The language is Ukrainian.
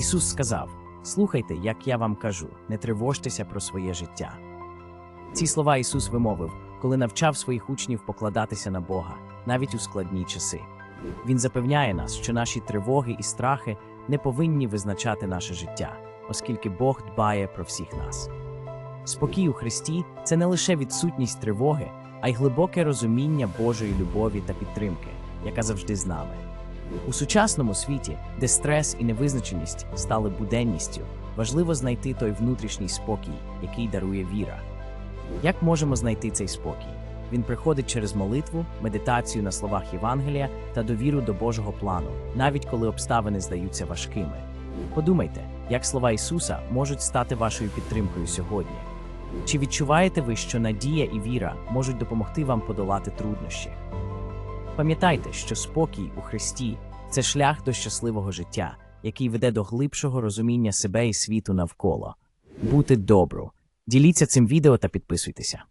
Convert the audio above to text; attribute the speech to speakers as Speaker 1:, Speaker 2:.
Speaker 1: Ісус сказав: Слухайте, як я вам кажу, не тривожтеся про своє життя. Ці слова Ісус вимовив, коли навчав своїх учнів покладатися на Бога, навіть у складні часи. Він запевняє нас, що наші тривоги і страхи не повинні визначати наше життя, оскільки Бог дбає про всіх нас. Спокій у Христі це не лише відсутність тривоги, а й глибоке розуміння Божої любові та підтримки, яка завжди з нами. У сучасному світі, де стрес і невизначеність стали буденністю, важливо знайти той внутрішній спокій, який дарує віра. Як можемо знайти цей спокій? Він приходить через молитву, медитацію на словах Євангелія та довіру до Божого плану, навіть коли обставини здаються важкими. Подумайте, як слова Ісуса можуть стати вашою підтримкою сьогодні. Чи відчуваєте ви, що надія і віра можуть допомогти вам подолати труднощі? Пам'ятайте, що спокій у Христі це шлях до щасливого життя, який веде до глибшого розуміння себе і світу навколо. Бути добру. Діліться цим відео та підписуйтеся.